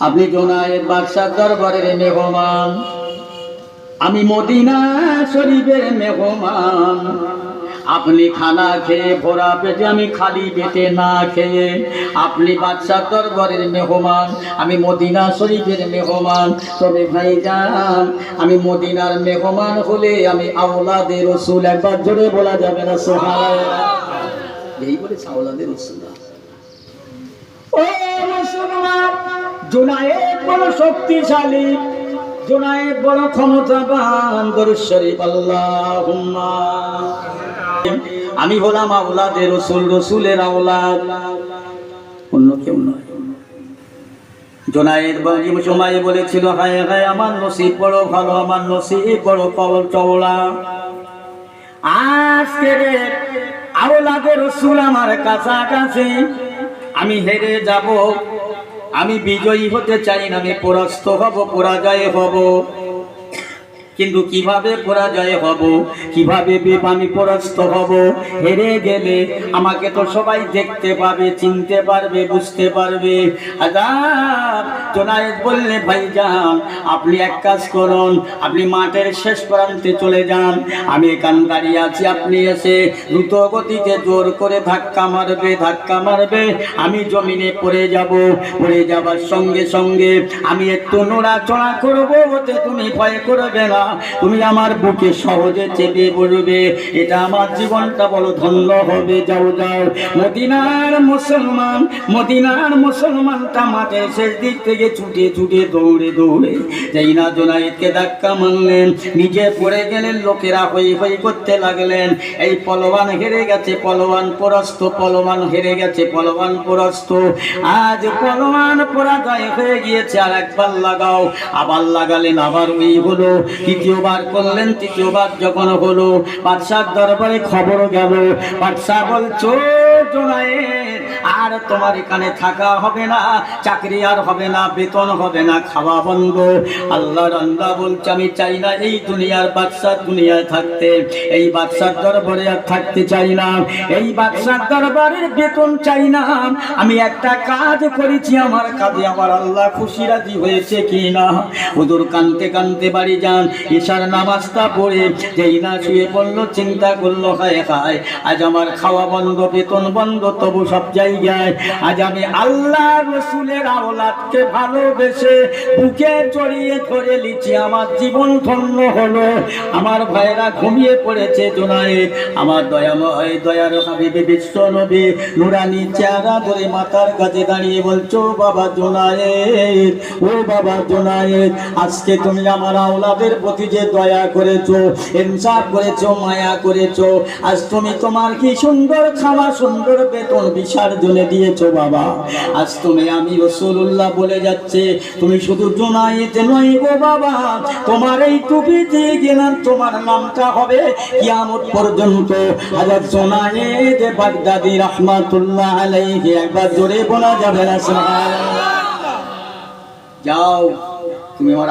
আপনি জোনায়ের বাদশাহ দরবারের মেহমান। আমি মদিনা শরীফের মেহমান। আপনি খানা খেয়ে ভরা পেটে, আমি খালি পেটে না খেয়ে আপনি বাদশাহ দরবারের মেহমান। আমি মদিনা শরীফের মেহমান। তবে ভাই যান আমি মদিনার মেহমান হলে আমি আওলাদের রসুল একবার জোরে বলা যাবে না সোহান এই বলেছে আওলাদের রসুল ও মুসলমান জুনায়েদ বড় শক্তিশালী জুনায়েদ বড় ক্ষমতাবান দরুদ শরীফ, আল্লাহুম্মা। আমি হলাম আওলাদের রসুল, রসুলের আওলাদ। অন্য কেউ নয়। জোনায়েদ সময় বলেছিল, হায় হায়, আমার নসিব বড় ভালো, আমার নসিব বড় কবল চওড়া। আজকে রে আওলাদের রসুল আমার কাছাকাছি, আমি হেরে যাব। আমি বিজয়ী হতে চাই না আমি পরাস্ত হব পরাজয় হব। কিন্তু কীভাবে পরাজয় হব? কীভাবে আমি পরাস্ত হব? হেরে গেলে আমাকে তো সবাই দেখতে পাবে, চিনতে পারবে, বুঝতে পারবে। আজাদ জোনায়েদ বললে ভাই যান আপনি এক কাজ করুন, আপনি মাঠের শেষ প্রান্তে চলে যান। আমি এখান দাঁড়িয়ে আছি, আপনি এসে দ্রুত গতিতে জোর করে ধাক্কা মারবে ধাক্কা মারবে। আমি জমিনে পড়ে যাব, পড়ে যাবার সঙ্গে সঙ্গে আমি একটু নড়াচড়া করব ওতে তুমি ভয় করবে না। তুমি আমার বুকে সহজে চেপে পড়বে। এটা আমার জীবনটা বড় ধন্য হবে, যাও যাও। মদিনার মুসলমান, মদিনার মুসলমানটা মাঠের শেষ দিক থেকে ছুটে ছুটে দৌড়ে দৌড়ে। যেই না জোনায়েদকে ধাক্কা মারলেন। নিজে পড়ে গেলেন, লোকেরা হই হই করতে লাগলেন। এই পলবান হেরে গেছে পলবান পরাস্ত পলবান হেরে গেছে পলবান পরাস্ত। আজ পলবান পরাজয় হয়ে গিয়েছে আর একবার লাগাও। আবার লাগালেন, আবার ওই হলো। তৃতীয়বার করলেন, তৃতীয়বার যখন হলো, বাদশার দরবারে খবর গেল। বাদশাহ বলছো আর তোমার এখানে থাকা হবে না, চাকরি আর হবে না, বেতন হবে না, খাওয়া বন্ধ। আল্লাহ আল্লাহ বলছে, আমি চাই না এই দুনিয়ার বাদশার দুনিয়ায় থাকতে, এই বাদশার দরবারে আর থাকতে চাই না, এই বাদশার দরবারের বেতন চাই না। আমি একটা কাজ করেছি, আমার কাজে আমার আল্লাহ খুশি রাজি হয়েছে কি না হুজুর কানতে কানতে বাড়ি যান, ঈশার নামাজটা পড়ে, যেই না শুয়ে পড়ল, চিন্তা করল, হায় হায়, আজ আমার খাওয়া বন্ধ, বেতন বন্ধ তবু সব জায়গায় আজ আমি আল্লাহ রসুলের আওলাদকে ভালোবেসে বুকে জড়িয়ে ধরে লিছি আমার জীবন ধন্য হলো। আমার ভাইরা ঘুমিয়ে পড়েছে জোনায়ে আমার দয়াময় দয়ার হাবিবে বিশ্ব নবী, নুরানি চেহারা ধরে মাথার কাছে দাঁড়িয়ে বলছো, বাবা জোনায়েদ, ও বাবা জোনায়েদ, আজকে তুমি আমার আওলাদের প্রতি যে দয়া করেছ, ইনসাফ করেছ, মায়া করেছ, আজ তুমি তোমার কি সুন্দর খাওয়া সুন্দর বেতন বিসর্জনে দিয়েছ বাবা আজ তুমি আমি রসুল্লাহ বলে যাচ্ছে, তুমি শুধু জোনায়েদ নয় গো বাবা, তোমার এই টুপি দিয়ে গেলাম, তোমার নামটা হবে কিয়ামত পর্যন্ত হাজার জোনায়েদ বাগদাদি রহমাতুল্লাহ আলাইহি, একবার জোরে বলা যাবে না। যাও, তুমি